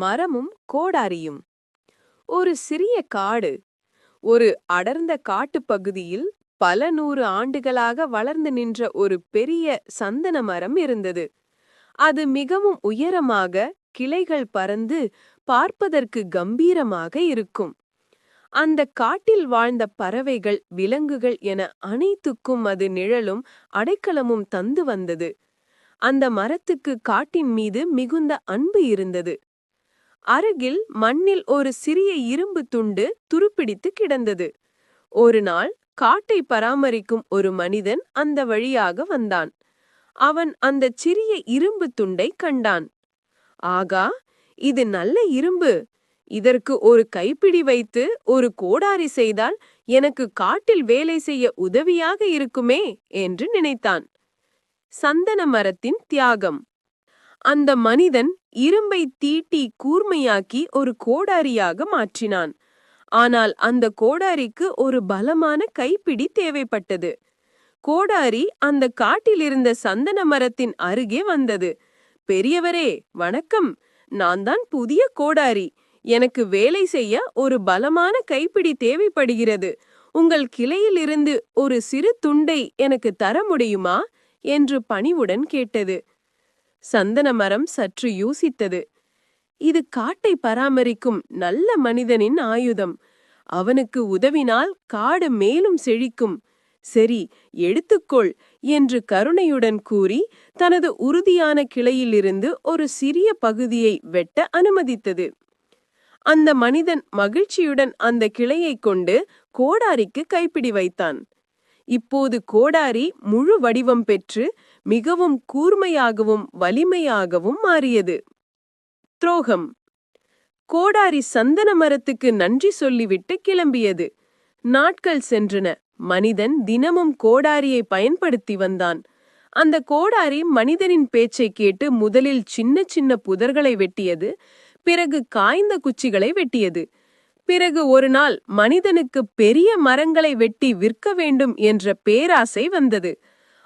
மரமும் கோடாரியும். ஒரு சிறிய காடு ஒரு அடர்ந்த காட்டுப் பகுதியில் பல நூறு ஆண்டுகளாக வளர்ந்து நின்ற ஒரு பெரிய சந்தன மரம் இருந்தது. அது மிகவும் உயரமாக கிளைகள் பறந்து பார்ப்பதற்கு கம்பீரமாக இருக்கும். அந்த காட்டில் வாழ்ந்த பறவைகள் விலங்குகள் என அனைத்துக்கும் அது நிழலும் அடைக்கலமும் தந்து வந்தது. அந்த மரத்துக்கு காட்டின் மீது மிகுந்த அன்பு இருந்தது. அருகில் மண்ணில் ஒரு சிறிய இரும்பு துண்டு துருப்பிடித்து கிடந்தது. ஒரு நாள் காட்டை பராமரிக்கும் ஒரு மனிதன் அந்த வழியாக வந்தான். அவன் அந்தச் சிறிய இரும்பு துண்டை கண்டான். ஆகா இது நல்ல இரும்பு. இதற்கு ஒரு கைப்பிடி வைத்து ஒரு கோடாரி செய்தால் எனக்கு காட்டில் வேலை செய்ய உதவியாக இருக்குமே என்று நினைத்தான். சந்தன மரத்தின் தியாகம். அந்த மனிதன் இரும்பை தீட்டி கூர்மையாக்கி ஒரு கோடாரியாக மாற்றினான். ஆனால் அந்த கோடாரிக்கு ஒரு பலமான கைப்பிடி தேவைப்பட்டது. கோடாரி அந்த காட்டிலிருந்த சந்தன மரத்தின் அருகே வந்தது. பெரியவரே வணக்கம். நான் தான் புதிய கோடாரி. எனக்கு வேலை செய்ய ஒரு பலமான கைப்பிடி தேவைப்படுகிறது. உங்கள் கிளையிலிருந்து ஒரு சிறு துண்டை எனக்கு தர முடியுமா? என்று பணிவுடன் கேட்டது. சந்தன மரம் சற்று யோசித்தது. இது காட்டை பராமரிக்கும் நல்ல மனிதனின் ஆயுதம். அவனுக்கு உதவினால் காடு மேலும் செழிக்கும். சரி எடுத்துக்கொள் என்று கருணையுடன் கூறி தனது உறுதியான கிளையிலிருந்து ஒரு சிறிய பகுதியை வெட்ட அனுமதித்தது. அந்த மனிதன் மகிழ்ச்சியுடன் அந்த கிளையைக் கொண்டு கோடாரிக்கு கைப்பிடி வைத்தான். இப்போது கோடாரி முழு வடிவம் பெற்று மிகவும் கூர்மையாகவும் வலிமையாகவும் மாறியது. துரோகம். கோடாரி சந்தன மரத்துக்கு நன்றி சொல்லிவிட்டு கிளம்பியது. நாட்கள் சென்றன. மனிதன் தினமும் கோடாரியை பயன்படுத்தி வந்தான். அந்த கோடாரி மனிதனின் பேச்சை கேட்டு முதலில் சின்ன சின்ன புதர்களை வெட்டியது பிறகு காய்ந்த குச்சிகளை வெட்டியது. பிறகு ஒரு நாள் மனிதனுக்கு பெரிய மரங்களை வெட்டி விற்க வேண்டும் என்ற பேராசை வந்தது.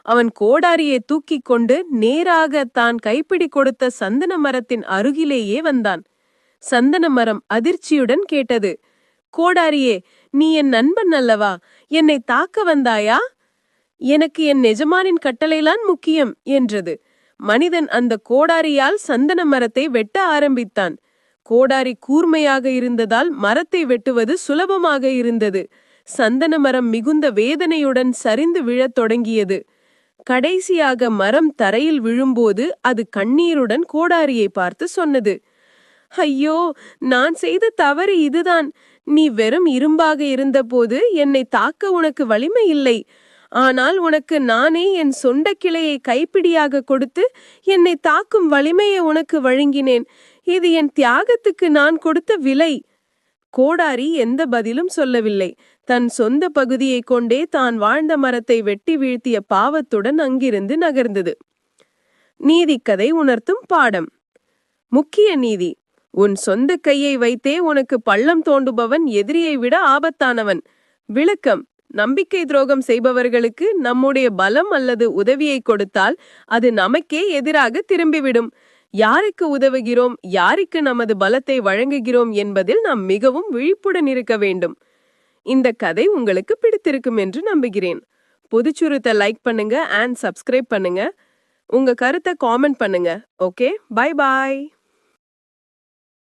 அவன் கோடாரியை தூக்கிக் கொண்டு நேராக தான் கைப்பிடி கொடுத்த சந்தன மரத்தின் அருகிலேயே வந்தான். சந்தன மரம் அதிர்ச்சியுடன் கேட்டது கோடாரியே நீ என் நண்பன் அல்லவா? என்னை தாக்க வந்தாயா? எனக்கு என் எஜமானின் கட்டளைதான் முக்கியம் என்றது. மனிதன் அந்த கோடாரியால் சந்தன மரத்தை வெட்ட ஆரம்பித்தான். கோடாரி கூர்மையாக இருந்ததால் மரத்தை வெட்டுவது சுலபமாக இருந்தது. சந்தன மரம் மிகுந்த வேதனையுடன் சரிந்து விழத் தொடங்கியது. கடைசியாக மரம் தரையில் விழும்போது அது கண்ணீருடன் கோடாரியை பார்த்து சொன்னது. ஐயோ நான் செய்த தவறு இதுதான். நீ வெறும் இரும்பாக இருந்தபோது என்னை தாக்க உனக்கு வலிமை இல்லை. ஆனால் உனக்கு நானே என் சொண்ட கிளையை கைப்பிடியாக கொடுத்து என்னை தாக்கும் வலிமையை உனக்கு வழங்கினேன். இது என் தியாகத்துக்கு நான் கொடுத்த விலை. கோடாரி எந்த பதிலும் சொல்லவில்லை. தன் சொந்த பகுதியை கொண்டே தான் வாழ்ந்த மரத்தை வெட்டி வீழ்த்திய பாவத்துடன் அங்கிருந்து நகர்ந்தது. நீதிக்கதை உணர்த்தும் பாடம். முக்கிய நீதி. உன் சொந்த கையை வைத்தே உனக்கு பள்ளம் தோண்டுபவன் எதிரியை விட ஆபத்தானவன். விளக்கம். நம்பிக்கை துரோகம் செய்பவர்களுக்கு நம்முடைய பலம் அல்லது உதவியை கொடுத்தால் அது நமக்கே எதிராக திரும்பிவிடும். யாருக்கு உதவுகிறோம் யாருக்கு நமது பலத்தை வழங்குகிறோம் என்பதில் நாம் மிகவும் விழிப்புடன் இருக்க வேண்டும். இந்த கதை உங்களுக்கு பிடித்திருக்கும் என்று நம்புகிறேன். பொதுச்சுருத்தை லைக் பண்ணுங்க அண்ட் சப்ஸ்கிரைப் பண்ணுங்க. உங்க கருத்தை காமெண்ட் பண்ணுங்க. Okay bye bye